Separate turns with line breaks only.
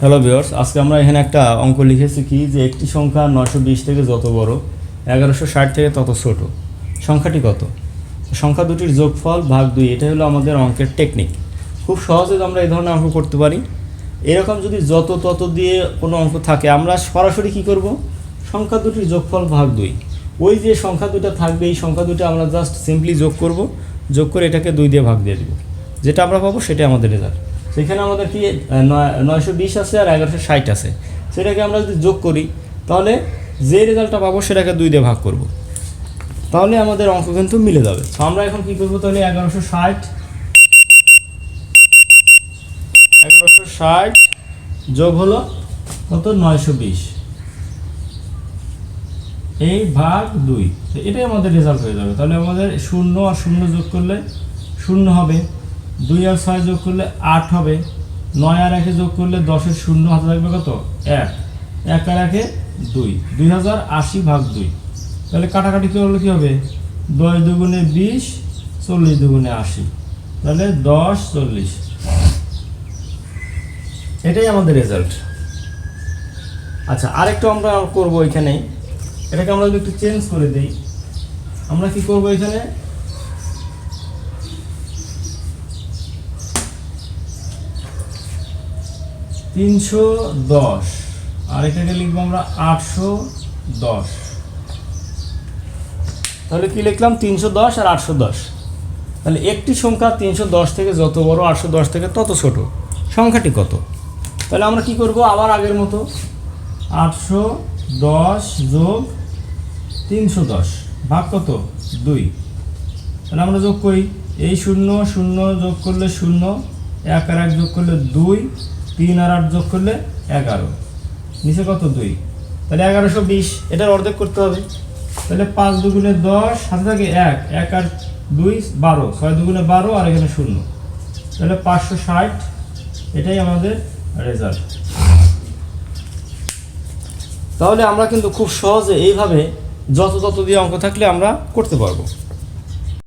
Hello viewers আজকে আমরা এখানে একটা অঙ্ক লিখেছি কি যে একটি সংখ্যা নয়শো বিশ থেকে যত বড়, এগারোশো ষাট থেকে তত ছোট। সংখ্যাটি কত? সংখ্যা দুটির যোগফল ভাগ দুই, এটাই হলো আমাদের অঙ্কের টেকনিক খুব সহজে আমরা এই ধরনের অঙ্ক করতে পারি। এরকম যদি যত তত দিয়ে কোনো অঙ্ক থাকে, আমরা সরাসরি কি করব? সংখ্যা দুটির যোগফল ভাগ দুই। ওই যে সংখ্যা দুটো থাকবে, এই সংখ্যা দুটো আমরা জাস্ট সিম্পলি যোগ করব, যোগ করে এটাকে দুই দিয়ে ভাগ দিয়ে দেবো। যেটা আমরা পাবো সেটাই আমাদের রেজাল্ট সেখানে আমাদের কি নয়শো বিশ আছে আর এগারোশো ষাট আছে। সেটাকে আমরা যদি যোগ করি, তাহলে যে রেজাল্টটা পাবো সেটাকে দুই দিয়ে ভাগ করব। তাহলে আমাদের অঙ্ক কিন্তু মিলে যাবে। তো আমরা এখন কি করব তাহলে এগারোশো ষাট এগারোশো ষাট যোগ হলো কত? নয়শো বিশ। এই ভাগ দুই। তো এটাই আমাদের রেজাল্ট হয়ে যাবে। তাহলে আমাদের শূন্য আর শূন্য যোগ করলে শূন্য হবে। দুই আর ছয় যোগ করলে আট হবে। নয় আর একে যোগ করলে দশের শূন্য হাতে থাকবে কত? এক। এক আর একে দুই। দুই হাজার আশি ভাগ দুই। তাহলে কাটাকাটি করলে কী হবে? দশ দুগুণে বিশ, চল্লিশ দুগুণে আশি। তাহলে দশ, চল্লিশ। এটাই আমাদের রেজাল্ট আচ্ছা আরেকটু আমরা করব এখানে। এটাকে আমরা যদি একটু চেঞ্জ করে দিই, আমরা কি করব এখানে? তিনশো দশ। আর এটাকে লিখব আমরা আটশো দশ। তাহলে কি লিখলাম? তিনশো দশ আর আটশো দশ। তাহলে একটি সংখ্যা তিনশো দশ থেকে যত বড়, আটশো দশ থেকে তত ছোট। সংখ্যাটি কত? তাহলে আমরা কি করব? আবার আগের মতো। আটশো দশ যোগ তিনশো দশ। ভাগ কত? দুই। তাহলে আমরা যোগ করি। এই শূন্য শূন্য যোগ করলে শূন্য। এক আর এক যোগ করলে দুই। তিন আর আট যোগ করলে এগারো। নিচে কত? দুই। তাহলে এগারোশো বিশ। এটার অর্ধেক করতে হবে। তাহলে পাঁচ দুগুণে দশ, সাথে থাকে এক। এক আর দুই, বারো। ছয় দুগুণে বারো আর এখানে শূন্য। তাহলে পাঁচশো ষাট। এটাই আমাদের রেজাল্ট তাহলে আমরা কিন্তু খুব সহজে এইভাবে যত তত দিয়ে অঙ্ক থাকলে আমরা করতে পারব।